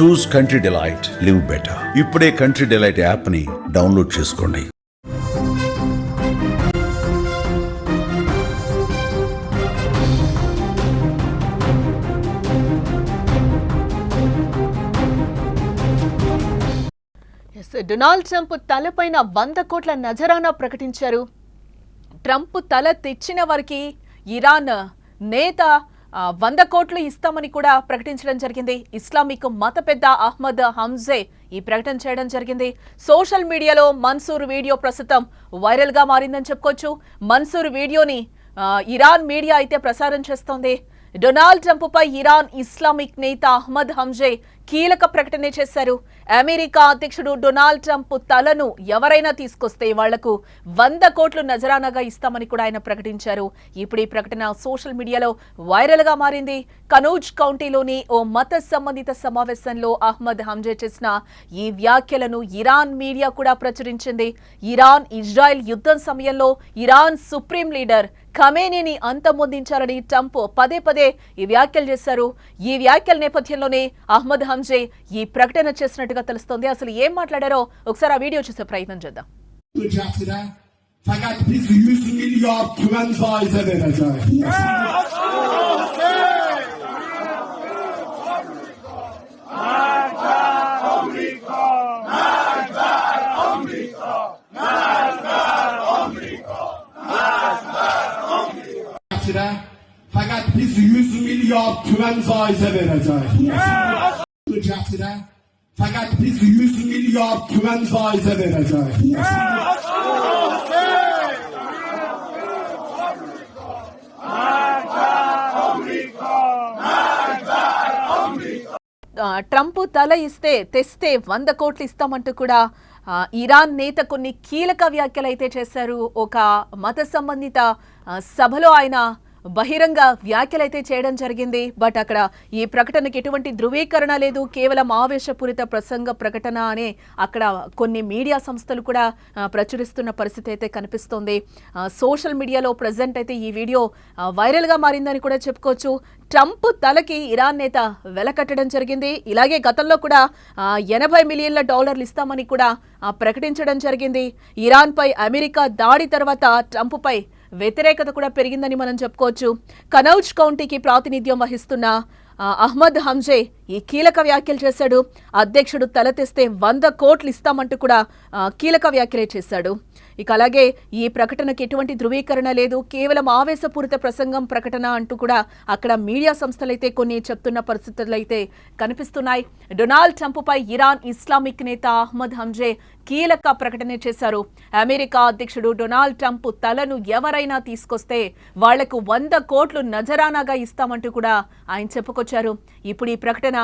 Choose country delight live better ఇప్పుడే country delight యాప్ని download చేసుకోండి. ఎస్, డొనాల్డ్ ట్రంప్ తలపైన వంద కోట్ల నజరానా ప్రకటించారు. ట్రంప్ తల తెచ్చిన వారికి ఇరాన్ నేత వంద కోట్లు ఇస్తామని కూడా ప్రకటించడం జరిగింది. ఇస్లామిక్ మత పెద్ద అహ్మద్ హంజే ఈ ప్రకటన చేయడం జరిగింది. సోషల్ మీడియాలో మన్సూర్ వీడియో ప్రస్తుతం వైరల్గా మారిందని చెప్పుకోవచ్చు. మన్సూర్ వీడియోని ఇరాన్ మీడియా అయితే ప్రసారం చేస్తోంది. డొనాల్డ్ ట్రంప్ పై ఇరాన్ ఇస్లామిక్ నేత అహ్మద్ హంజే కీలక ప్రకటన చేశారు. అమెరికా అధ్యక్షుడు డొనాల్డ్ ట్రంప్ తలను ఎవరైనా తీసుకొస్తే వాళ్ళకు వంద కోట్లు నజరానాగా ఇస్తామని కూడా ఆయన ప్రకటించారు. ఇప్పుడు ఈ ప్రకటన సోషల్ మీడియాలో వైరల్గా మారింది. కనూజ్ కౌంటీలోని ఓ మత సంబంధిత సమావేశంలో అహ్మద్ హంజే చేసిన ఈ వ్యాఖ్యలను ఇరాన్ మీడియా కూడా ప్రచురించింది. ఇరాన్ ఇజ్రాయెల్ యుద్ధం సమయంలో ఇరాన్ సుప్రీం లీడర్ ఖమేనీని అంతమొందించాలని ట్రంప్ పదే పదే ఈ వ్యాఖ్యలు చేశారు. ఈ వ్యాఖ్యల నేపథ్యంలోనే అహ్మద్ హంజే ఈ ప్రకటన చేసినట్టుగా తెలుస్తోంది. అసలు ఏం మాట్లాడారో ఒకసారి ఆ వీడియో చూసే ప్రయత్నం చేద్దాం. Fakat biz 100 milyar güven faize vereceğiz. Biz 100 milyar güven faize vereceğiz. Fakat biz 100 milyar güven faize vereceğiz. Trump తల ఇస్తే తెస్తే వంద కోట్లు ఇస్తామంటూ కూడా ఇరాన్ నేత కొన్ని కీలక వ్యాఖ్యలు అయితే చేశారు ఒక మత సంబంధిత సభలో ఆయన బహిరంగ వ్యాఖ్యలైతే చేయడం జరిగింది. బట్ అక్కడ ఈ ప్రకటనకి ఎటువంటి ధృవీకరణ లేదు. కేవలం ఆవేశపూరిత ప్రసంగ ప్రకటన అనే అక్కడ కొన్ని మీడియా సంస్థలు కూడా ప్రచురిస్తున్న పరిస్థితి అయితే కనిపిస్తోంది. సోషల్ మీడియాలో ప్రజెంట్ అయితే ఈ వీడియో వైరల్గా మారిందని కూడా చెప్పుకోవచ్చు. ట్రంప్ తలకి ఇరాన్ నేత వెలకట్టడం జరిగింది. ఇలాగే గతంలో కూడా ఎనభై మిలియన్ల డాలర్లు ఇస్తామని కూడా ప్రకటించడం జరిగింది. ఇరాన్పై అమెరికా దాడి తర్వాత ట్రంప్పై వ్యతిరేకత కూడా పెరిగిందని మనం చెప్పుకోవచ్చు. కనౌజ్ కౌంటీకి ప్రాతినిధ్యం వహిస్తున్న అహ్మద్ హంజే ఈ కీలక వ్యాఖ్యలు చేశాడు. అధ్యక్షుడు తల తెస్తే వంద కోట్లు ఇస్తామంటూ కూడా కీలక వ్యాఖ్యలే చేశాడు. ఇక అలాగే ఈ ప్రకటనకు ఎటువంటి ధృవీకరణ లేదు. కేవలం ఆవేశపూరిత ప్రసంగం ప్రకటన అంటూ కూడా అక్కడ మీడియా సంస్థలైతే కొన్ని చెప్తున్న పరిస్థితులు అయితే కనిపిస్తున్నాయి. డొనాల్డ్ ట్రంప్పై ఇరాన్ ఇస్లామిక్ నేత అహ్మద్ హంజే కీలక ప్రకటన చేశారు. అమెరికా అధ్యక్షుడు డొనాల్డ్ ట్రంప్ తలను ఎవరైనా తీసుకొస్తే వాళ్ళకు వంద కోట్లు నజరానాగా ఇస్తామంటూ కూడా ఆయన చెప్పుకొచ్చారు. ఇప్పుడు ఈ ప్రకటన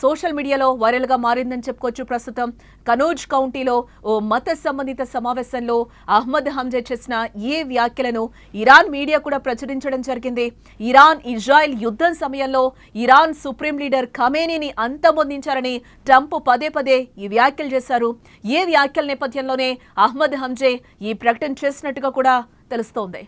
సోషల్ మీడియాలో వైరల్గా మారిందని చెప్పుకోవచ్చు ప్రస్తుతం. కనోజ్ కౌంటీలో ఓ మత సంబంధిత సమావేశంలో అహ్మద్ హంజే చేసిన ఏ వ్యాఖ్యలను ఇరాన్ మీడియా కూడా ప్రచురించడం జరిగింది. ఇరాన్ ఇజ్రాయెల్ యుద్ధం సమయంలో ఇరాన్ సుప్రీం లీడర్ ఖమేనీని అంతమొందించారని ట్రంప్ పదే పదే ఈ వ్యాఖ్యలు చేశారు. ఏ వ్యాఖ్యల నేపథ్యంలోనే అహ్మద్ హంజే ఈ ప్రకటన చేసినట్టుగా కూడా తెలుస్తోంది.